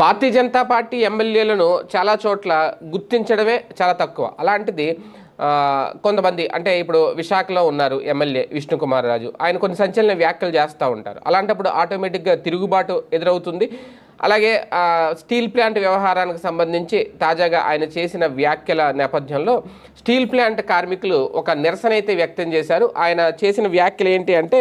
Bharatiya Janata party ఎమ్మెల్యేలను చాలా చోట్ల గుర్తించడమే చాలా తక్కువ. అలాంటిది కొంతమంది అంటే ఇప్పుడు విశాఖలో ఉన్నారు ఎమ్మెల్యే విష్ణుకుమార్ రాజు. ఆయన కొన్ని సంచలన వ్యాఖ్యలు చేస్తూ ఉంటారు. అలాంటప్పుడు ఆటోమేటిక్గా తిరుగుబాటు ఎదురవుతుంది. అలాగే స్టీల్ ప్లాంట్ వ్యవహారానికి సంబంధించి తాజాగా ఆయన చేసిన వ్యాఖ్యల నేపథ్యంలో స్టీల్ ప్లాంట్ కార్మికులు ఒక నిరసన అయితే వ్యక్తం చేశారు. ఆయన చేసిన వ్యాఖ్యలు ఏంటి అంటే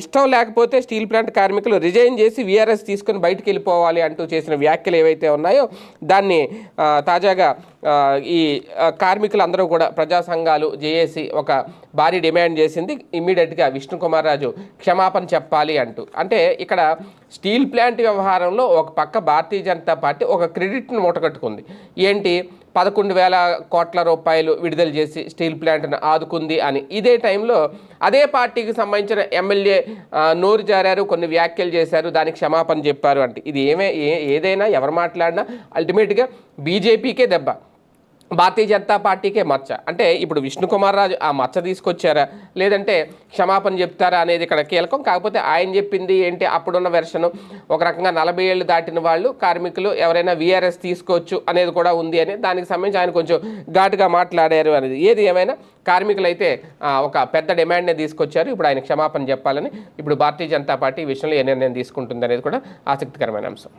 ఇష్టం లేకపోతే స్టీల్ ప్లాంట్ కార్మికులు రిజైన్ చేసి వీఆర్ఎస్ తీసుకొని బయటికి వెళ్ళిపోవాలి అంటూ చేసిన వ్యాఖ్యలు ఏవైతే ఉన్నాయో దాన్ని తాజాగా ఈ కార్మికులందరూ కూడా ప్రజా సంఘాలు జేఏసీ ఒక భారీ డిమాండ్ చేసింది. ఇమ్మీడియట్గా విష్ణుకుమార్ రాజు క్షమాపణ చెప్పాలి అంటూ. అంటే ఇక్కడ స్టీల్ ప్లాంట్ వ్యవహారంలో ఒక పక్క భారతీయ జనతా పార్టీ ఒక క్రెడిట్ను మూటగట్టుకుంది. ఏంటి? పదకొండు వేల కోట్ల రూపాయలు విడుదల చేసి స్టీల్ ప్లాంట్ను ఆదుకుంది అని. ఇదే టైంలో అదే పార్టీకి సంబంధించిన ఎమ్మెల్యే నోరు జారారు కొన్ని వ్యాఖ్యలు చేశారు. దానికి క్షమాపణ చెప్పారు అంటే. ఇది ఏమే ఏ- ఏదైనా ఎవరు మాట్లాడినా అల్టిమేట్గా బీజేపీకే దెబ్బ. భారతీయ జనతా పార్టీకే మచ్చ. అంటే ఇప్పుడు విష్ణుకుమార్ రాజు ఆ మచ్చ తీసుకొచ్చారా? లేదంటే క్షమాపణ చెప్తారా అనేది ఇక్కడ కీలకం. కాకపోతే ఆయన చెప్పింది ఏంటి? అప్పుడున్న వెర్షన్ ఒక రకంగా నలభై ఏళ్ళు దాటిన వాళ్ళు కార్మికులు ఎవరైనా వీఆర్ఎస్ తీసుకోవచ్చు అనేది కూడా ఉంది అని దానికి సంబంధించి ఆయన కొంచెం ఘాటుగా మాట్లాడారు అనేది. ఏది ఏమైనా కార్మికులు అయితే ఒక పెద్ద డిమాండ్నే తీసుకొచ్చారు. ఇప్పుడు ఆయన క్షమాపణ చెప్పాలని ఇప్పుడు భారతీయ జనతా పార్టీ విషయంలో ఏ నిర్ణయం తీసుకుంటుంది అనేది కూడా ఆసక్తికరమైన అంశం.